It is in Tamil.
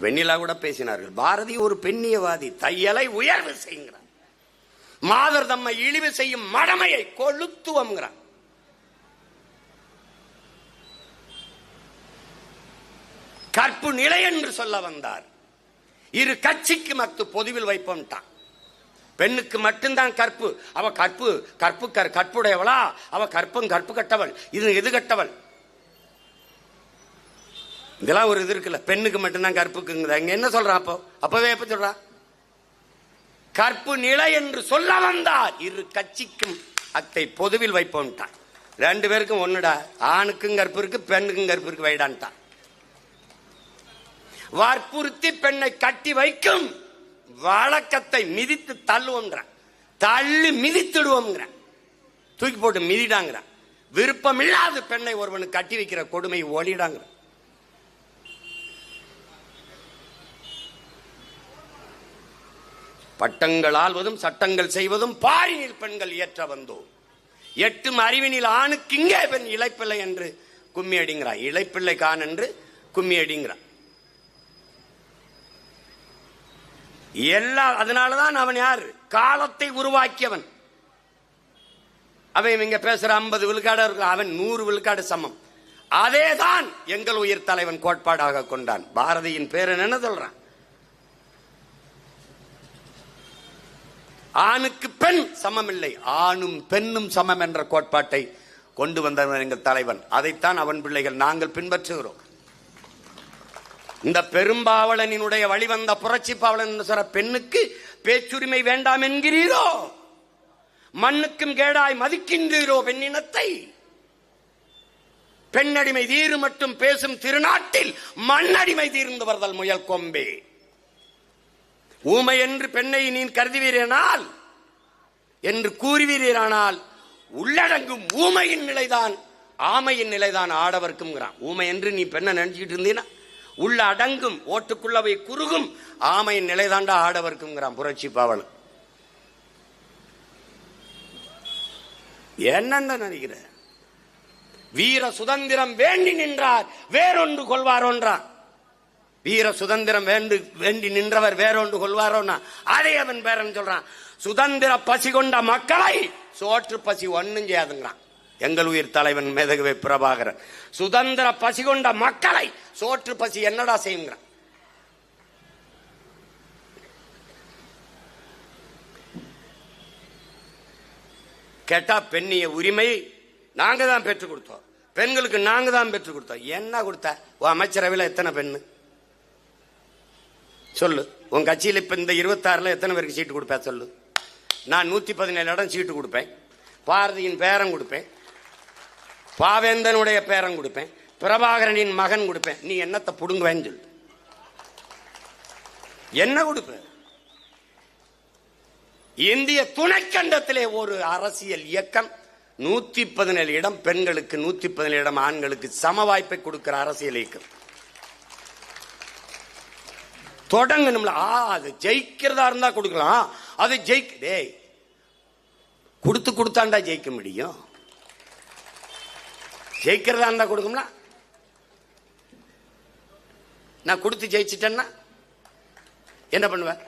வெண்ணிலா கூட பேசினார்கள். பாரதி ஒரு பெண்ணியவாதி தையலை உயர்வு செய்கிறார் மாதர் தம்மை இழிவு செய்யும் மடமையை கொளுத்துவம்ங்கிறான். கற்பு நிலை என்று சொல்ல வந்தார். இரு கட்சிக்கு மத்து பொதுவில் வைப்போம்ட்டான். பெண்ணுக்கு மட்டும்தான் கற்பு. அவ கற்பு கற்பு கற்- கற்புடையவளா? அவ கற்பும் கற்பு கட்டவள். இது எது கட்டவள்? இதெல்லாம் ஒரு இது இருக்குல்ல. பெண்ணுக்கு மட்டும்தான் கற்புக்குங்குது. அங்க என்ன சொல்றான் அப்போ? அப்பவே எப்ப சொல்றா? கற்பு நிலை என்று சொல்ல வந்தார் இரு கட்சிக்கும் அத்தை பொதுவில் வைப்போம்ட்டான் ரெண்டு பேருக்கும் ஒண்ணுடா. ஆணுக்கும் கற்பு இருக்கு பெண்ணுக்கும் கற்பு இருக்கு வைடான்ட்டான். வற்புறுத்தி பெண்ணை கட்டி வைக்கும். வழக்கத்தை மிதித்து தள்ளுவோங்கிறான் தள்ளி மிதித்துடுவோங்கிறான் தூக்கி போட்டு மிதிடாங்கிறான். விருப்பம் இல்லாத பெண்ணை ஒருவனுக்கு கட்டி வைக்கிற கொடுமை ஒளிடாங்கிறான். பட்டங்கள் ஆள்வதும் சட்டங்கள் செய்வதும் பாரினில் பெண்கள் இயற்ற வந்தோம் எட்டும் அறிவினில் ஆணுக்கு இங்கே பெண் இளைப்பிள்ளை என்று கும்மி அடிங்கிறான் இழைப்பிள்ளை கான் என்று கும்மி அடிங்கிறான் எல்லா அதனாலதான் அவன் யார்? காலத்தை உருவாக்கியவன். அவன் இங்க பேசுற ஐம்பது விழுக்காடு இருக்கு. அவன் நூறு விழுக்காடு சமம். அதேதான் எங்கள் உயிர் தலைவன் கோட்பாடாக கொண்டான். பாரதியின் பேர் என்ன சொல்றான்? ஆணுக்கு பெண் சமம் இல்லை ஆணும் பெண்ணும் சமம் என்ற கோட்பாட்டை கொண்டு வந்தவன் எங்கள் தலைவன். அதைத்தான் அவன் பிள்ளைகள் நாங்கள் பின்பற்றுகிறோம். இந்த பெரும்பாவளனினுடைய வழிவந்த புரட்சி பாவலன் சொல்ற பெண்ணுக்கு பேச்சுரிமை வேண்டாம் என்கிறீரோ? மண்ணுக்கும் கேடாய் மதிக்கின்றீரோ பெண்ணினத்தை? பெண்ணடிமை தீரு மட்டும் பேசும் திருநாட்டில் மண்ணடிமை தீர்ந்து வருதல் முயல் கொம்பே. ஊமை என்று பெண்ணை நீ கருதுவீரேனால் என்று கூறுவீரானால் உள்ளடங்கும் ஊமையின் நிலைதான் ஆமையின் நிலைதான் ஆடவர்க்கும்ங்கிறான். ஊமை என்று நீ பெண்ணை நினைச்சிட்டு இருந்தீனா உள்ள அடங்கும் ஓட்டுக்குள்ளவை குறுகும் ஆமையின் நிலைதாண்டா ஆடவர்க்குங்கிறான் புரட்சி பாவல் என்னென்ன நினைக்கிற? வீர சுதந்திரம் வேண்டி நின்றார் வேறொன்று கொள்வார் ஒன்றான் வீர சுதந்திரம் வேண்டு வேண்டி நின்றவர் வேறொன்று கொள்வாரோன்னா அதை அவன் பேரன் சொல்றான். சுதந்திர பசி கொண்ட மக்களை சோற்று பசி ஒன்னும் செய்யாதுங்கிறான். எங்கள் உயிர் தலைவன் மேதகவே பிரபாகரன். சுதந்திர பசி கொண்ட மக்களை சோற்று பசி என்னடா செய்யுங்கிறான்? கேட்டா பெண்ணிய உரிமை நாங்க தான் பெற்றுக் கொடுத்தோம். பெண்களுக்கு நாங்க தான் பெற்றுக் கொடுத்தோம். என்ன கொடுத்த? அமைச்சரவையில் எத்தனை பெண்ணு? சொல்லு. உன் கட்சியில் இப்போ இந்த இருபத்தாறுல எத்தனை பேருக்கு சீட்டு கொடுப்பேன் சொல்லு. நான் நூற்றி பதினேழு இடம் சீட்டு கொடுப்பேன். பாரதியின் பேரம் கொடுப்பேன். பாவேந்தனுடைய பேரன் கொடுப்பேன். பிரபாகரனின் மகன் கொடுப்பேன். நீ என்னத்தை பிடுங்குவேன்னு சொல்லு. என்ன கொடுப்பேன் இந்திய துணைக்கண்டத்திலே ஒரு அரசியல் இயக்கம். நூற்றி பதினேழு இடம் பெண்களுக்கு நூற்றி பதினேழு இடம் ஆண்களுக்கு சம வாய்ப்பை கொடுக்கிற அரசியல் இயக்கம். தொடங்கணும்ல. ஆ அது ஜெயிக்கிறதா இருந்தா கொடுக்கலாம். அது ஜெயிக்க டேய் கொடுத்து கொடுத்தாண்டா ஜெயிக்க முடியும். ஜெயிக்கிறதா இருந்தா கொடுக்கும்ல. நான் கொடுத்து ஜெயிச்சிட்டேன்னா என்ன பண்ணுவேன்?